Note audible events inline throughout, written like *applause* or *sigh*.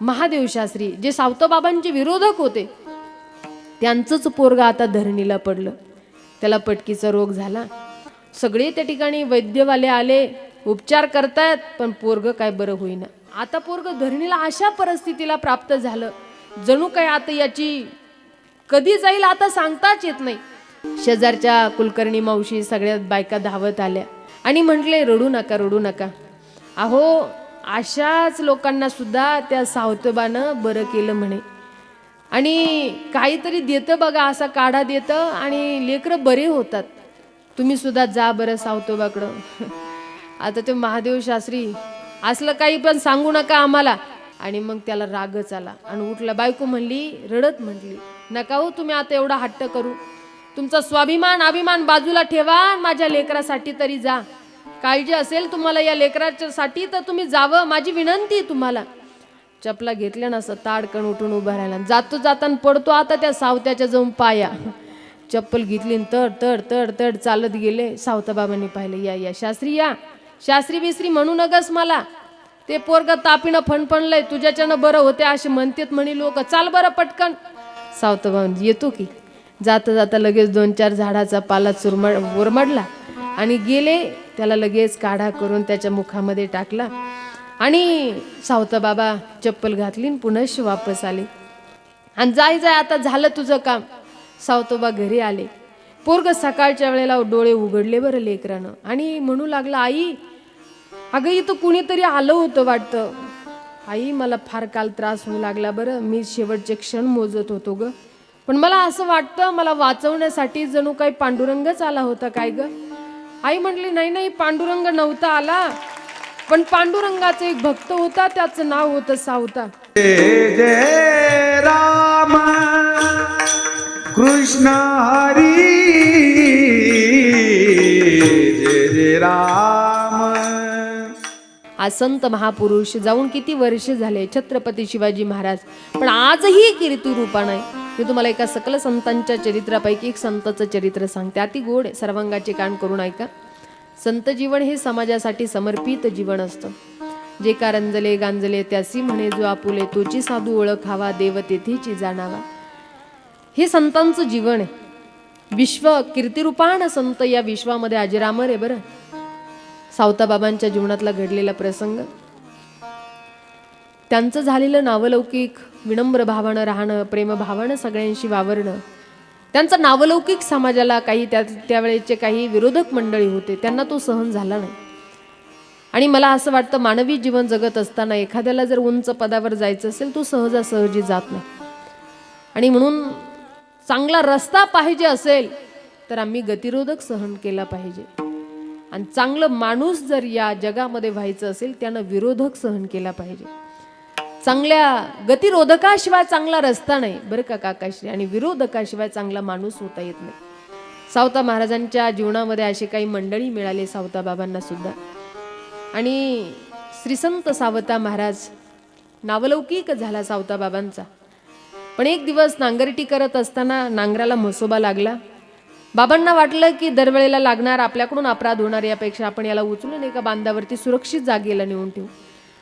महादेव शास्त्री जे सावतबाबांचे विरोधक होते त्यांचंच पोरग आता धरणीला पडलं. त्याला पटकीचा रोग झाला. सगळे त्या ठिकाणी वैद्यवाले आले उपचार करतायत पण पोरग काय बरं होईना. आता पोरग धरणीला अशा परिस्थितीला प्राप्त झालं. जणू काय आता याची कधी जाईल आता सांगताच येत नाही. शेजारच्या कुलकर्णी मावशी सगळ्या बायका धावत आल्या आणि म्हटले रडू नका रडू नका. अहो अशाच लोकांना सुद्धा त्या सावतबानं बरं केलं म्हणे. आणि काहीतरी देतं बघा असा काढा देतं आणि लेकरं बरे होतात. तुम्ही सुद्धा जा बरं सावतोबाकडं. आता ते महादेव शास्त्री असलं काही पण सांगू नका आम्हाला. आणि मग त्याला रागच आला आणि उठला. बायको म्हणली रडत म्हटली नका हो तुम्ही आता एवढा हट्ट करू. तुमचा स्वाभिमान अभिमान बाजूला ठेवा माझ्या लेकरासाठी तरी जा. काळजी असेल तुम्हाला या लेकराच्या साठी तर तुम्ही जावं. माझी विनंती आहे तुम्हाला. चपला घेतल्या ना असं ताडकण उठून उभा राहिला. जातो जाताना पडतो आता त्या सावत्याच्या जाऊन पाया. चप्पल घेतली आणि तड तड तड तड चालत गेले. सावताबाबांनी पाहिले या या शास्त्री या. शास्त्री बिस्त्री म्हणू नगस मला. ते पोरग तापीनं फणफणलंय तुझ्याच्यानं बरं होते असे म्हणतेत म्हणे लोक. चाल बरं पटकन. सावताबाबांनी येतो की. जाता जाता लगेच दोन चार झाडाचा पाला चुरमड उरमडला आणि गेले त्याला लगेच काढा करून त्याच्या मुखामध्ये टाकला. आणि सावता बाबा चप्पल घातली आणि वापस आले. आणि जाय जाय आता झालं तुझं काम. सावतोबा घरी आले. पोरग सकाळच्या वेळेला डोळे उघडले बरं लेकरानं. आणि म्हणू लागला आई अगं इथं कुणीतरी आलं होतं वाटतं. आई मला फार काल त्रास होऊ लागला बरं. मी शेवटचे क्षण मोजत होतो ग. पण मला असं वाटतं मला वाचवण्यासाठी जणू काही पांडुरंगच आला होता काय ग? आई म्हटली नाही नाही पांडुरंग नव्हता आला. पण पांडुरंगाचा एक भक्त होता त्याचं नाव होतं सावता. जय जय राम कृष्ण हरी जय जय राम. संत महापुरुष जाऊन किती वर्ष झाले छत्रपती शिवाजी महाराज पण आजही कीर्ती रूपान आहे. मी तुम्हाला एका सकल संतांच्या चरित्रापैकी एक संताचं चरित्र सांगते. अति गोड सर्वांगाचे कान करून ऐका. संत जीवन हे समाजासाठी समर्पित जीवन असतं. जे कारंजले गांजले त्यासी म्हणे जो आपुले तोची साधू ओळखावा देव तेथेची जाणावा. हे संतांचं जीवन आहे. विश्व कीर्तिरूपान संत या विश्वामध्ये अजरामर आहे बरं. सावताबाबांच्या जीवनातला घडलेला प्रसंग. त्यांचं झालेलं नावलौकिक विनम्र भावानं राहणं प्रेमभावानं सगळ्यांशी वावरणं. त्यांचं नावलौकिक समाजाला काही त्या त्यावेळेचे काही विरोधक मंडळी होते त्यांना तो सहन झाला नाही. आणि मला असं वाटतं मानवी जीवन जगत असताना एखाद्याला जर उंच पदावर जायचं असेल तो सहजासहजी जात नाही. आणि म्हणून चांगला रस्ता पाहिजे असेल तर आम्ही गतिरोधक सहन केला पाहिजे. आणि चांगलं माणूस जर या जगामध्ये व्हायचं असेल त्यानं विरोधक सहन केला पाहिजे. चांगल्या गतिरोधकाशिवाय चांगला रस्ता नाही. बरं का काकाश्री आणि विरोधकाशिवाय चांगला माणूस होता येत नाही. सावता महाराजांच्या जीवनामध्ये असे काही मंडळी मिळाले सावता बाबांना सुद्धा. आणि श्रीसंत सावता महाराज नावलौकिक झाला सावता बाबांचा. पण एक दिवस नांगरटी करत असताना नांगराला म्हसोबा लागला. बाबांना वाटलं की दरवेळेला लागणार आपल्याकडून अपराध होणार यापेक्षा आपण याला उचलून एका बांधावरती सुरक्षित जागेला नेऊन ठेवू.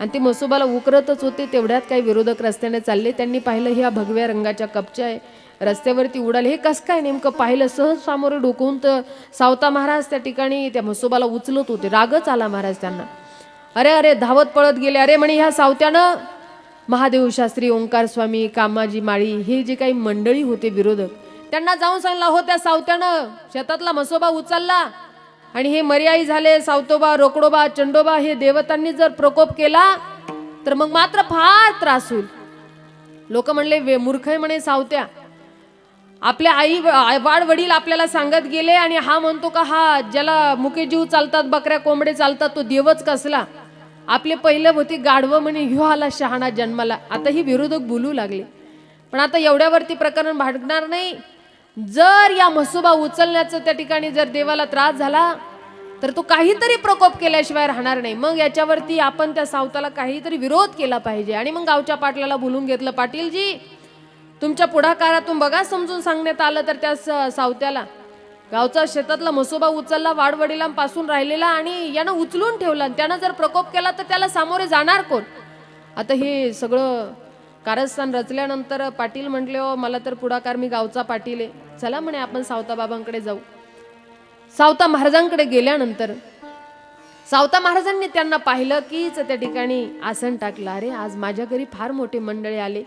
आणि ते म्हसोबाला उकरतच होते. तेवढ्यात काही विरोधक रस्त्याने चालले. त्यांनी पाहिलं ह्या भगव्या रंगाच्या कपच्या आहे. रस्त्यावरती उडाले. हे कसं काय नेमकं पाहिलं? सहज सामोरे डोकवून तर सावता महाराज त्या ठिकाणी त्या म्हसोबाला उचलत होते. रागच आला महाराज त्यांना. अरे अरे धावत पळत गेले. अरे म्हणे ह्या सावत्यानं महादेव शास्त्री ओंकार स्वामी कामाजी माळी हे जे काही मंडळी होते विरोधक त्यांना जाऊन सांगला हो त्या सावत्यानं शेतातला म्हसोबा उचलला. आणि हे मर्याई झाले सावतोबा रोकडोबा चंडोबा हे देवतांनी जर प्रकोप केला तर मग मात्र फार त्रास होईल. लोक म्हणले वे मूर्ख आहे म्हणे सावत्या. आपल्या आई वाड वडील आपल्याला सांगत गेले आणि हा म्हणतो का हा ज्याला मुके जीव चालतात बकऱ्या कोंबडे चालतात तो देवच कसला? आपले पहिलं होती गाढवं म्हणे ह्यो आला शहाणा जन्माला. आता ही विरोधक बोलू लागले. पण आता एवढ्यावरती प्रकरण भाडणार नाही. जर या म्हसोबा उचलण्याचं त्या ठिकाणी जर देवाला त्रास झाला तर तो काहीतरी प्रकोप केल्याशिवाय राहणार नाही. मग याच्यावरती आपण त्या सावताला काहीतरी विरोध केला पाहिजे. आणि मग गावच्या पाटलाला बोलून घेतलं पाटीलजी तुमच्या पुढाकारातून बघा समजून सांगण्यात आलं तर त्या स- सावत्याला. गावचा शेतातला म्हसोबा उचलला वाडवडिलांपासून राहिलेला आणि यानं उचलून ठेवला. आणि त्यानं जर प्रकोप केला तर त्याला सामोरे जाणार कोण? आता हे सगळं कारस्थान रचल्यानंतर पाटील म्हटले हो मला तर पुढाकार मी गावचा पाटील आहे. चला म्हणे आपण सावताबाबांकडे जाऊ. सावता महाराजांकडे गेल्यानंतर सावता महाराजांनी त्यांना पाहिलं कीच त्या ठिकाणी आसन टाकलं. अरे आज माझ्या घरी फार मोठे मंडळी आले.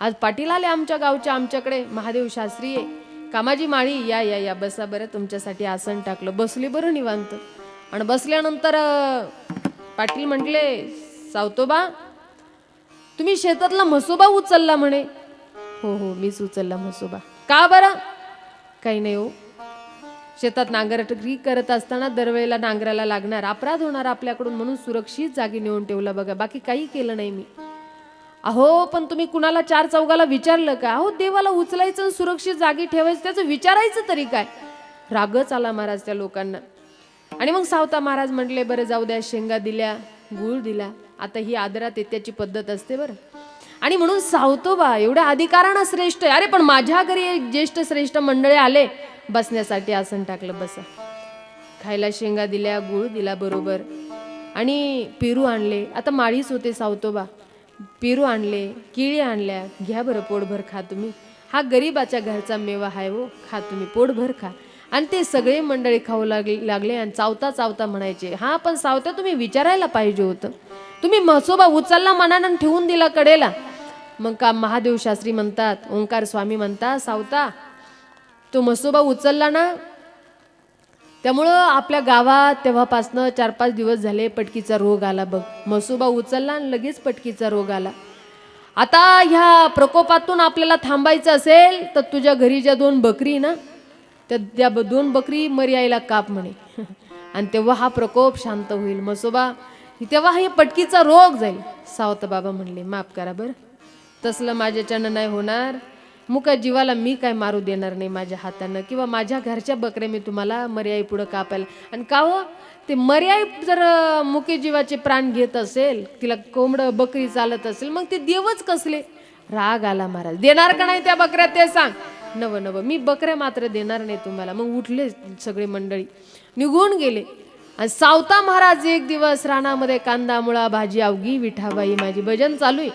आज पाटील आले आमच्या गावच्या आमच्याकडे. महादेव शास्त्री आहे कामाजी माळी या या या बसा बरं तुमच्यासाठी आसन टाकलं. बसले बरं निवांत. आणि बसल्यानंतर पाटील म्हटले सावतोबा तुम्ही शेतातला म्हसोबा उचलला म्हणे. हो हो मीच उचलला म्हसोबा. का बरं? काही नाही हो शेतात नांगरटरी करत असताना दरवेळेला नांगराला लागणार अपराध होणार आपल्याकडून म्हणून सुरक्षित जागी नेऊन ठेवला बघा. बाकी काही केलं नाही मी. अहो पण तुम्ही कुणाला चार चौघाला विचारलं का? अहो देवाला उचलायचं आणि सुरक्षित जागी ठेवायचं त्याचं विचारायचं तरी काय? रागच आला महाराज त्या लोकांना. आणि मग सावता महाराज म्हटले बरं जाऊ द्या शेंगा दिल्या गुळ दिला. आता ही आदरात येत्याची पद्धत असते बरं. आणि म्हणून सावतो बा एवढ्या अधिकारानं श्रेष्ठ आहे. अरे पण माझ्या घरी एक ज्येष्ठ श्रेष्ठ मंडळी आले. बसण्यासाठी आसन टाकलं बसा. खायला शेंगा दिल्या गुळ दिला बरोबर. आणि पेरू आणले. आता माळीच होते सावतोबा. पेरू आणले केळी आणल्या. घ्या बरं पोटभर खा तुम्ही. हा गरीबाच्या घरचा मेवा आहे हो. खा तुम्ही पोटभर खा. आणि ते सगळे मंडळी खाऊ लागले लागले आणि चावता चावता म्हणायचे हा पण सावता तुम्ही विचारायला पाहिजे होतं. तुम्ही म्हसोबा उचलला मनानं ठेवून दिला कडेला. मग का महादेव शास्त्री म्हणतात ओंकार स्वामी म्हणतात सावता तो म्हसोबा उचलला ना त्यामुळं आपल्या गावात तेव्हापासनं चार पाच दिवस झाले पटकीचा रोग आला बघ. म्हसोबा उचलला आणि लगेच पटकीचा रोग आला. आता ह्या प्रकोपातून आपल्याला थांबायचं असेल तर तुझ्या घरी ज्या दोन बकरी ना त्या त्या ब- दोन बकरी मर्यायला काप म्हणे. *laughs* आणि तेव्हा हा प्रकोप शांत होईल. मसोबा तेव्हा हे पटकीचा रोग जाईल. सावत बाबा म्हणले माफ करा बरं. तसलं माझ्याच्यानं नाही होणार. मुका जीवाला मी काय मारू देणार नाही माझ्या हातानं? किंवा माझ्या घरच्या बकऱ्या मी तुम्हाला मर्याई पुढं कापायला आणि का हो? ते मर्याई जर मुके जीवाचे प्राण घेत असेल तिला कोंबडं बकरी चालत असेल मग ते देवच कसले? राग आला महाराज. देणार का नाही त्या बकऱ्या? ते सांग. नव नव. मी बकऱ्या मात्र देणार नाही तुम्हाला. मग उठले सगळे मंडळी. निघून गेले. आणि सावता महाराज एक दिवस रानामध्ये कांदा मुळा भाजी अवघी विठाबाई माझी भजन चालू आहे.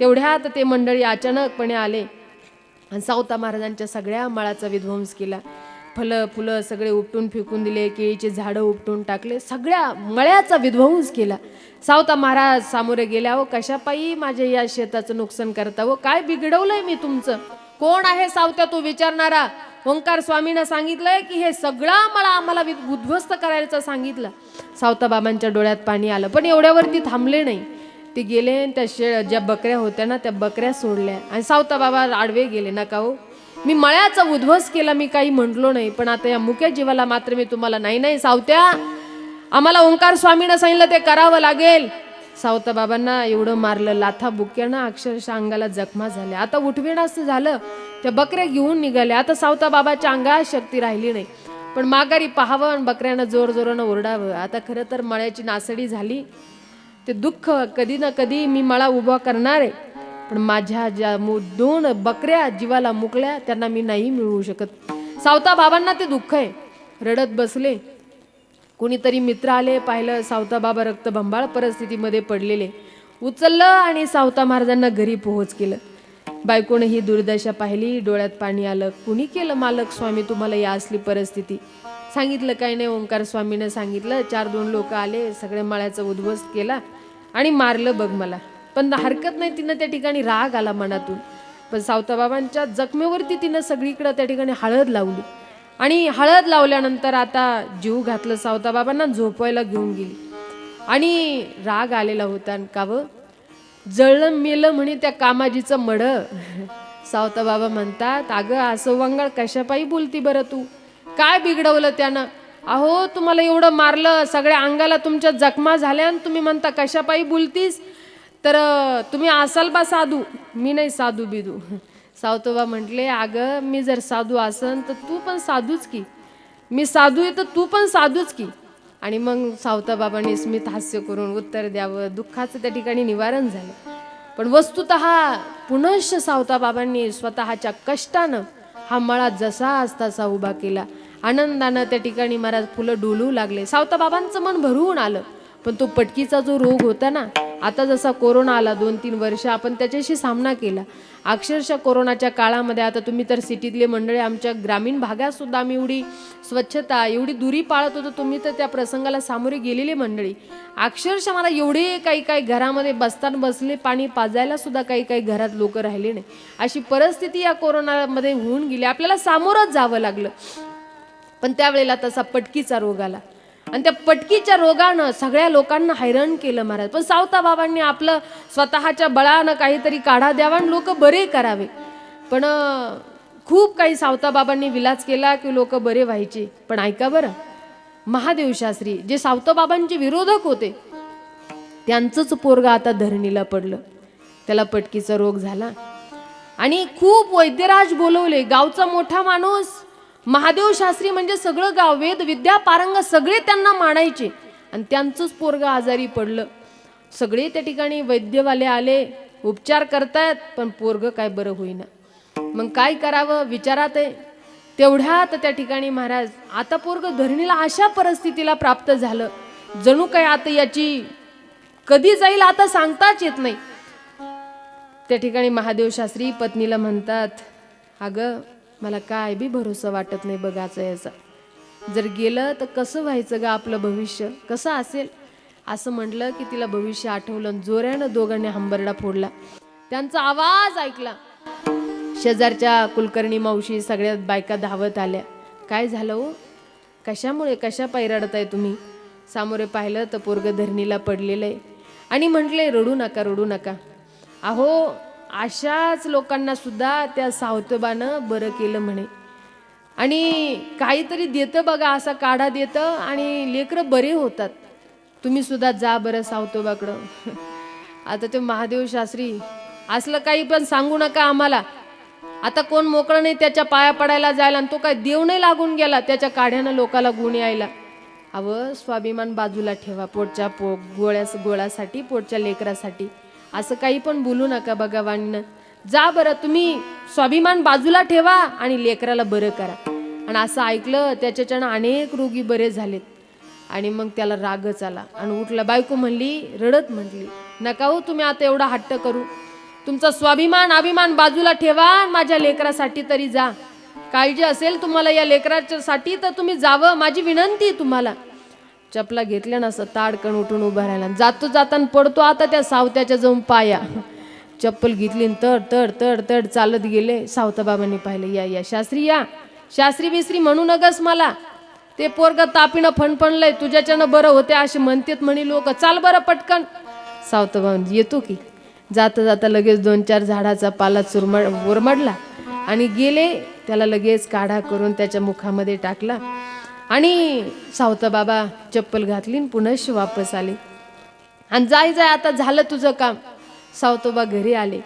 तेवढ्यात ते मंडळी अचानकपणे आले. आणि सावता महाराजांच्या सगळ्या मळाचा विध्वंस केला. फलं फुलं सगळे उपटून फेकून दिले केळीचे झाडं उपटून टाकले सगळ्या मळ्याचा विध्वंस केला. सावता महाराज सामोरे गेल्या हो कशापायी माझ्या या शेताचं नुकसान करता? हो काय बिघडवलंय मी तुमचं? कोण आहे सावत्या तो विचारणारा? ओंकार स्वामीनं सांगितलंय की हे सगळा मला आम्हाला वि- उद्ध्वस्त करायचं सांगितलं. सावता बाबांच्या डोळ्यात पाणी आलं पण एवढ्यावरती थांबले नाही. ते गेले आणि त्या शे ज्या बकऱ्या होत्या ना त्या बकऱ्या सोडल्या. आणि सावता बाबा आडवे गेले नका हो. मी मळ्याचा उद्ध्वस केला मी काही म्हटलो नाही. पण आता या मुक्या जीवाला मात्र मी तुम्हाला नाही नाही सावत्या. आम्हाला ओंकार स्वामीनं सांगितलं ते करावं लागेल. सावता बाबांना एवढं मारलं लाथा बुक्यानं अक्षरशः अंगाला जखमा झाल्या. आता उठवेणास झालं. त्या बकऱ्या घेऊन निघाल्या. आता सावता बाबाच्या अंगात शक्ती राहिली नाही. पण माघारी पाहावं आणि बकऱ्यानं जोर जोरानं ओरडावं. आता खरं तर मळ्याची नासडी झाली. ते दुःख कधी ना कधी मी मला उभा करणार आहे. पण माझ्या ज्या मु- दोन बकऱ्या जीवाला मुकल्या त्यांना मी नाही मिळवू शकत. सावता बाबांना ते दुःख आहे. रडत बसले. कोणीतरी मित्र आले पाहिलं सावता बाबा रक्तभंबाळ परिस्थितीमध्ये पडलेले. उचललं आणि सावता महाराजांना घरी पोहोच केलं. बायकोनं ही दुर्दशा पाहिली डोळ्यात पाणी आलं. कुणी केलं मालक स्वामी तुम्हाला या असली परिस्थिती? सांगितलं काय नाही ओंकार स्वामीनं सांगितलं. चार दोन लोक आले सगळ्या मळ्याचा उद्ध्वस्त केला. आणि मारलं बघ मला. पण हरकत नाही तिनं त्या ठिकाणी राग आला मनातून. पण सावताबाबांच्या जखमेवरती तिनं सगळीकडं त्या ठिकाणी हळद लावली. आणि हळद लावल्यानंतर आता जीव घातलं सावताबाबांना झोपवायला घेऊन गेली. आणि राग आलेला होता आणि का जळलं मेलं म्हणे त्या कामाजीचं मड सावताबाबा म्हणतात अगं असं वंगाळ कशापायी बोलती बरं तू? काय बिघडवलं त्यानं? अहो तुम्हाला एवढं मारलं सगळ्या अंगाला तुमच्या जखमा झाल्या आणि तुम्ही म्हणता कशापायी बोलतीस? तर तुम्ही असाल बा साधू. मी नाही साधू बिदू. सावतोबा म्हटले अगं मी जर साधू असन तर तू पण साधूच की. मी साधू आहे तर तू पण साधूच की. आणि मग सावताबाबांनी स्मित हास्य करून उत्तर द्यावं. दुःखाचं त्या ठिकाणी निवारण झालं. पण वस्तुत पुनश्च सावताबाबांनी स्वतःच्या कष्टानं हा मळा जसा असता उभा केला. आनंदानं त्या ठिकाणी महाराज फुलं डोलू लागले. सावता बाबांचं मन भरून आलं. पण तो पटकीचा जो रोग होता ना आता जसा कोरोना आला दोन तीन वर्ष आपण त्याच्याशी सामना केला. अक्षरशः कोरोनाच्या काळामध्ये आता तुम्ही तर सिटीतले मंडळी आमच्या ग्रामीण भागात सुद्धा आम्ही एवढी स्वच्छता एवढी दुरी पाळत होतो तुम्ही तर त्या प्रसंगाला सामोरे गेलेले मंडळी. अक्षरशः मला एवढे काही काही घरामध्ये बसताना बसले पाणी पाजायला सुद्धा काही काही घरात लोक राहिले नाही. अशी परिस्थिती या कोरोनामध्ये होऊन गेली. आपल्याला सामोरंच जावं लागलं. पण त्यावेळेला तसा पटकीचा रोग आला. आणि त्या पटकीच्या रोगानं सगळ्या लोकांना हैराण केलं महाराज. पण सावता बाबांनी आपलं स्वतःच्या बळानं काहीतरी काढा द्यावा आणि लोक बरे करावे. पण खूप काही सावता बाबांनी विलास केला की लोक बरे व्हायचे. पण ऐका बरं महादेव शास्त्री जे सावता बाबांचे विरोधक होते त्यांचंच पोरग आता धरणीला पडलं. त्याला पटकीचा रोग झाला. आणि खूप वैद्यराज बोलवले गावचा मोठा माणूस महादेव शास्त्री म्हणजे सगळं गाव वेद विद्या पारंग सगळे त्यांना मानायचे. आणि त्यांचंच पोरग आजारी पडलं. सगळे त्या ठिकाणी वैद्यवाले आले उपचार करतायत पण पोरग काय बरं होईना. मग काय करावं? विचारात आहे. तेवढ्यात त्या ठिकाणी महाराज आता पोरग धरणीला अशा परिस्थितीला प्राप्त झालं. जणू काय आता याची कधी जाईल आता सांगताच येत नाही. त्या ठिकाणी महादेव शास्त्री पत्नीला म्हणतात अगं मला काय बी भरोसा वाटत नाही बघायचं याचा. जर गेलं तर कसं व्हायचं ग आपलं भविष्य? कसं असेल? असं म्हटलं की तिला भविष्य आठवलं आणि जोऱ्यानं दोघांनी हंबरडा फोडला. त्यांचा आवाज ऐकला. शेजारच्या कुलकर्णी मावशी सगळ्यात बायका धावत आल्या. काय झालं हो? कशामुळे कशा पायी आहे तुम्ही? सामोरे पाहिलं तर पोरग धरणीला पडलेलं आहे. आणि म्हटले रडू नका रडू नका. अहो अशाच लोकांना सुद्धा त्या सावतोबानं बरं केलं म्हणे. आणि काहीतरी देतं बघा असा काढा देतं आणि लेकरं बरे होतात. तुम्ही सुद्धा जा बरं सावतोबाकडं. *laughs* आता ते महादेव शास्त्री असलं काही पण सांगू नका आम्हाला. आता कोण मोकळं नाही त्याच्या पाया पडायला जायला आणि तो काय देव नाही लागून गेला त्याच्या काढ्यानं लोकाला गुण यायला. अव स्वाभिमान बाजूला ठेवा पोटच्या पो गोळ्या गोळासाठी पोटच्या लेकरासाठी. असं काही पण बोलू नका भगवान जा बरं तुम्ही स्वाभिमान बाजूला ठेवा आणि लेकराला बरं करा. आणि असं ऐकलं त्याच्याच्यानं अनेक रोगी बरे झालेत. आणि मग त्याला रागच आला. आणि उठला बायको म्हणली रडत म्हटली नका हो तुम्ही आता एवढा हट्ट करू. तुमचा स्वाभिमान अभिमान बाजूला ठेवा माझ्या लेकरासाठी तरी जा. काळजी असेल तुम्हाला या लेकराच्या साठी तर तुम्ही जावं. माझी विनंती आहे तुम्हाला. चपला घेतल्या ना असं ताडकण उठून उभा राहिला. जातो जाताना पडतो आता त्या सावत्याच्या जाऊन पाया. चप्पल घेतली आणि तड तड तड तड चालत गेले. सावता बाबांनी पाहिलं या या शास्त्री या. शास्त्री बिस्त्री म्हणू नगस मला. ते पोरग तापीनं फणफणलंय तुझ्याच्यानं बरं होते असे म्हणतेत म्हणे लोक. चाल बरं पटकन. सावता बाबा येतो की. जाता जाता लगेच दोन चार झाडाचा पाला चुरमड उरमडला आणि गेले त्याला लगेच काढा करून त्याच्या मुखामध्ये टाकला. आणि सावता बाबा चप्पल घातली आणि वापस आले. आणि जाय जाय आता झालं तुझं काम. सावतोबा घरी आले.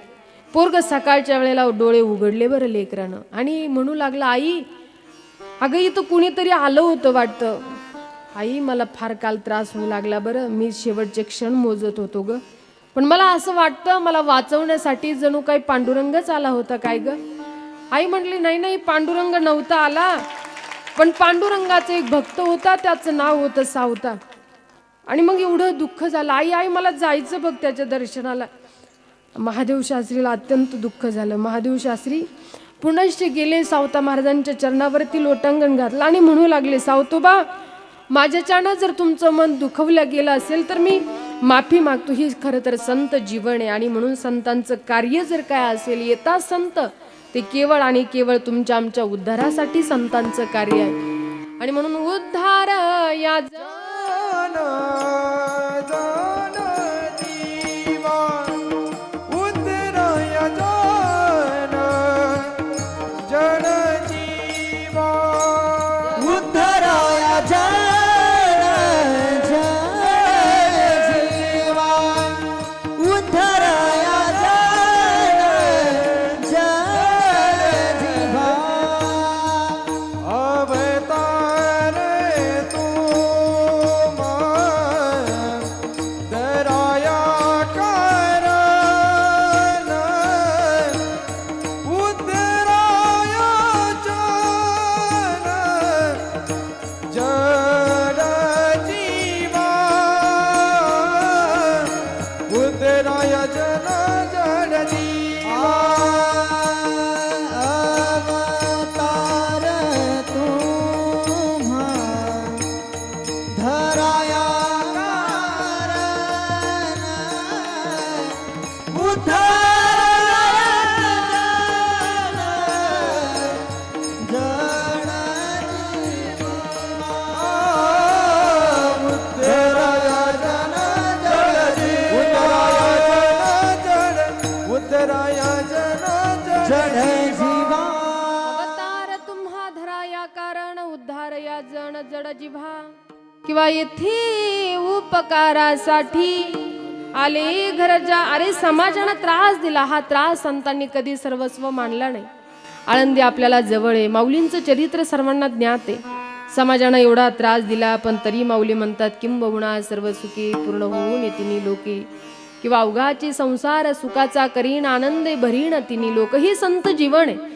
पोरग सकाळच्या वेळेला डोळे उघडले बरं लेकरानं. आणि म्हणू लागला आई अगं इथं कुणीतरी आलं होतं वाटतं. आई मला फार काल त्रास होऊ लागला बरं. मी शेवटचे क्षण मोजत होतो ग. पण मला असं वाटतं मला वाचवण्यासाठी जणू काही पांडुरंगच आला होता काय ग? आई म्हटली नाही नाही पांडुरंग नव्हता आला. पण पांडुरंगाचा एक भक्त होता त्याचं नाव होतं सावता. आणि मग एवढं दुःख झालं. आई आई मला जायचं बघ त्याच्या दर्शनाला. महादेव शास्त्रीला अत्यंत दुःख झालं. महादेव शास्त्री पुनश्च गेले सावता महाराजांच्या चरणावरती लोटांगण घातलं आणि म्हणू लागले सावतोबा माझ्याच्यानं जर तुमचं मन दुखवलं गेलं असेल तर मी माफी मागतो. ही खरं तर संत जीवन आहे आणि म्हणून संतांचं कार्य जर काय असेल येता संत ते केवळ आणि केवळ तुमच्या आमच्या उद्धारासाठी संतांचं कार्य आहे. आणि म्हणून उद्धार या जड जिव्हा किंवा येथे उपकारासाठी आले घरजा अरे समाजानं त्रास दिला हा त्रास संतांनी कधी सर्वस्व मानला नाही. आळंदी आपल्याला जवळ आहे. माऊलींचं चरित्र सर्वांना ज्ञात आहे. समाजानं एवढा त्रास दिला पण तरी माऊली म्हणतात किंबहुना सर्व सुखी पूर्ण होऊन तिने लोके. किंवा अवघाची संसार सुखाचा करीन आनंदे भरीण तिने लोक. ही संत जीवन आहे.